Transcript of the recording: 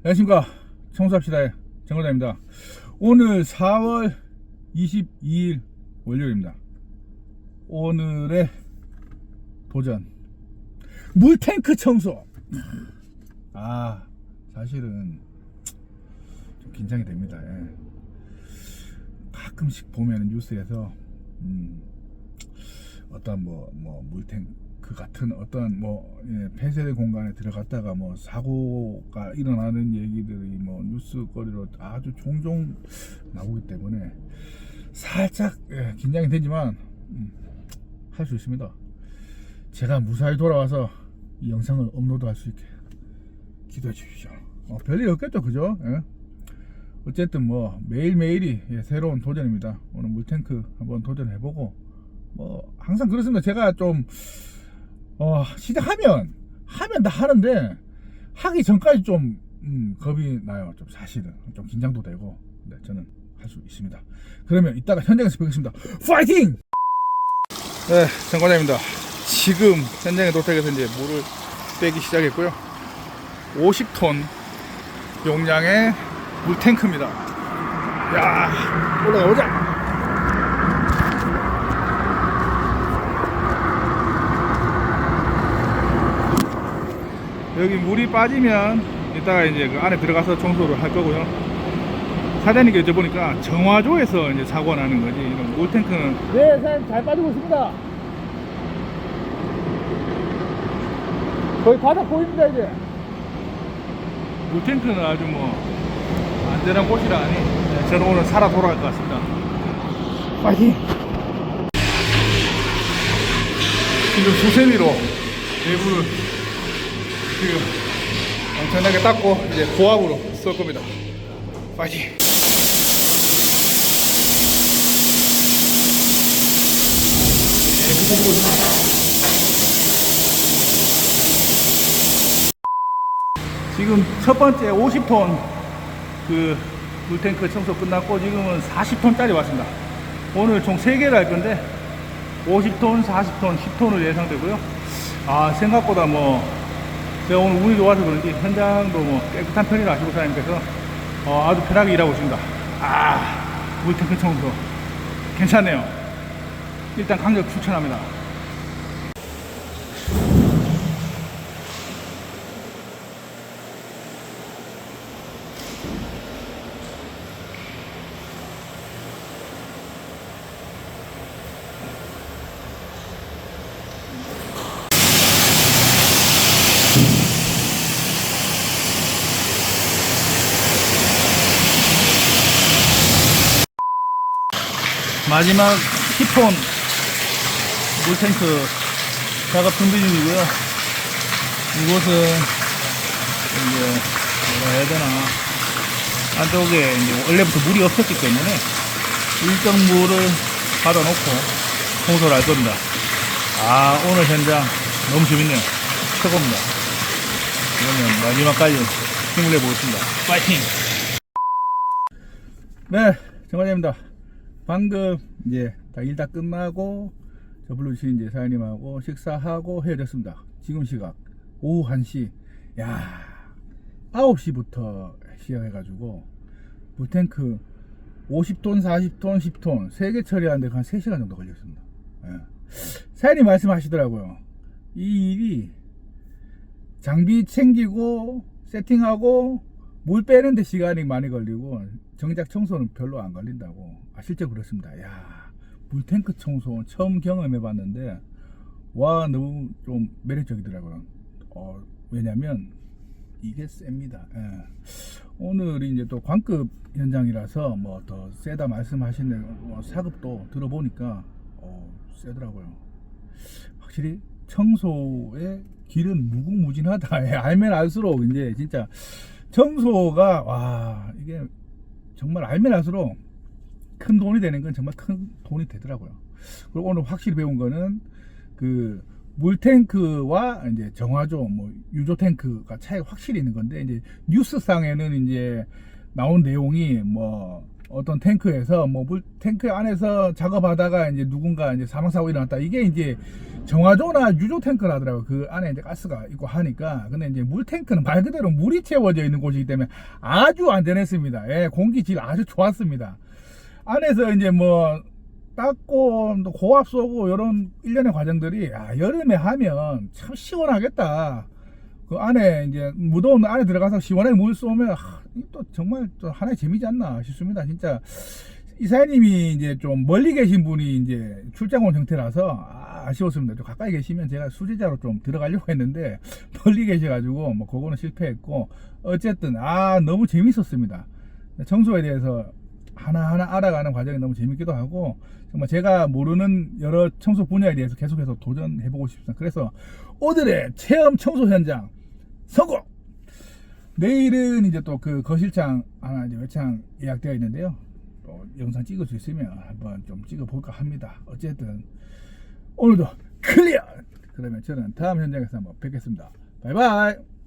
안녕하십니까. 청소합시다의 정거장입니다. 오늘 4월 22일 월요일입니다. 오늘의 도전. 물탱크 청소. 아 사실은 좀 긴장이 됩니다. 예. 가끔씩 보면 뉴스에서 음, 어떤 뭐, 뭐 물탱크 같은 어떤 뭐 예, 폐쇄된 공간에 들어갔다가 뭐 사고가 일어나는 얘기들이 뭐 뉴스거리로 아주 종종 나오기 때문에 살짝 예, 긴장이 되지만 음, 할수 있습니다. 제가 무사히 돌아와서 이 영상을 업로드할 수 있게 기도해 주십시오. 어, 별일 없겠죠, 그죠? 예? 어쨌든 뭐 매일 매일이 예, 새로운 도전입니다. 오늘 물탱크 한번 도전해보고 뭐 항상 그렇습니다. 제가 좀 어, 시작하면 하면 다 하는데 하기 전까지 좀 음, 겁이 나요. 좀 사실은 좀 긴장도 되고 네, 저는 할 수 있습니다. 그러면 이따가 현장에서 뵙겠습니다. 파이팅! 네, 정과장입니다. 지금 현장에 도착해서 이제 물을 빼기 시작했고요. 50톤 용량의 물탱크입니다. 야, 올라가보자. 여기 물이 빠지면 이따가 이제 그 안에 들어가서 청소를 할 거고요. 사장님께 여쭤보니까 정화조에서 이제 사고가 나는 거지. 이런 물탱크는 네, 사장님 잘 빠지고 있습니다. 거의 바닥 보입니다 이제. 물탱크는 아주 뭐 안전한 곳이라니 네, 저는 오늘 살아 돌아갈 것 같습니다. 파이팅! 지금 수세미로 내부를 지금 엄청나게 닦고 이제 고압으로 쏠 겁니다. 파이팅! 지금 첫 번째 50톤 그 물탱크 청소 끝났고 지금은 40톤짜리 왔습니다. 오늘 총 3개를 할 건데 50톤, 40톤, 10톤을 예상되고요. 아 생각보다 뭐 제가 오늘 운이 좋아서 그런지 현장도 뭐 깨끗한 편이라 하시고 사장님께서 어, 아주 편하게 일하고 있습니다. 아 물탱크 청소 괜찮네요. 일단 강력 추천합니다. 마지막 10톤 물탱크 작업 준비 중이고요. 이곳은 이제 뭐라 해야 되나 안쪽에 이제 원래부터 물이 없었기 때문에 일정 물을 받아놓고 청소를 할 겁니다. 아 오늘 현장 너무 재밌네요. 최고입니다. 그러면 마지막까지 힘을 내보겠습니다. 파이팅! 네, 정관입니다. 방금 이제 다 일 다 끝나고 저 불러주신 이제 사장님하고 식사하고 헤어졌습니다. 지금 시각 오후 1시. 야 9시부터 시작해가지고 물탱크 50톤, 40톤, 10톤 3개 처리하는데 한 3시간 정도 걸렸습니다. 예. 사장님 말씀하시더라고요. 이 일이 장비 챙기고 세팅하고 물 빼는데 시간이 많이 걸리고 정작 청소는 별로 안 걸린다고. 아 실제 그렇습니다. 야 물탱크 청소 처음 경험해 봤는데 와 너무 좀 매력적이더라고요. 어, 왜냐면 이게 셉니다. 예. 오늘이 이제 또 관급 현장이라서 뭐 더 세다 말씀하시는 뭐 사급도 들어보니까 어, 세더라고요. 확실히 청소의 길은 무궁무진하다. 예, 알면 알수록 이제 진짜 청소가 와 이게 정말 알면 알수록 큰 돈이 되는 건 정말 큰 돈이 되더라고요. 그리고 오늘 확실히 배운 거는 그 물탱크와 이제 정화조, 뭐 유조 탱크가 차이가 확실히 있는 건데 이제 뉴스상에는 이제 나온 내용이 뭐 어떤 탱크에서 뭐 물 탱크 안에서 작업하다가 이제 누군가 이제 사망 사고 일어났다. 이게 이제 정화조나 유조 탱크라더라고. 그 안에 이제 가스가 있고 하니까. 근데 이제 물 탱크는 말 그대로 물이 채워져 있는 곳이기 때문에 아주 안전했습니다. 예, 공기 질 아주 좋았습니다. 안에서 이제 뭐 닦고 또 고압 쏘고 이런 일련의 과정들이 아, 여름에 하면 참 시원하겠다. 그 안에 이제 무더운 안에 들어가서 시원하게 물 쏘면 하, 이또 정말 또 하나의 재미지 않나 싶습니다. 진짜 이사님이 이제 좀 멀리 계신 분이 이제 출장 온 형태라서 아, 아쉬웠습니다. 좀 가까이 계시면 제가 수제자로 좀 들어가려고 했는데 멀리 계셔가지고 뭐 그거는 실패했고 어쨌든 아 너무 재밌었습니다. 청소에 대해서 하나하나 알아가는 과정이 너무 재밌기도 하고 정말 제가 모르는 여러 청소 분야에 대해서 계속해서 도전해보고 싶습니다. 그래서 오늘의 체험 청소 현장 성공! 내일은 이제 또 그 거실창 하나 이제 외창 예약되어 있는데요. 또 영상 찍을 수 있으면 한번 좀 찍어볼까 합니다. 어쨌든 오늘도 클리어! 그러면 저는 다음 현장에서 한번 뵙겠습니다. 바이바이!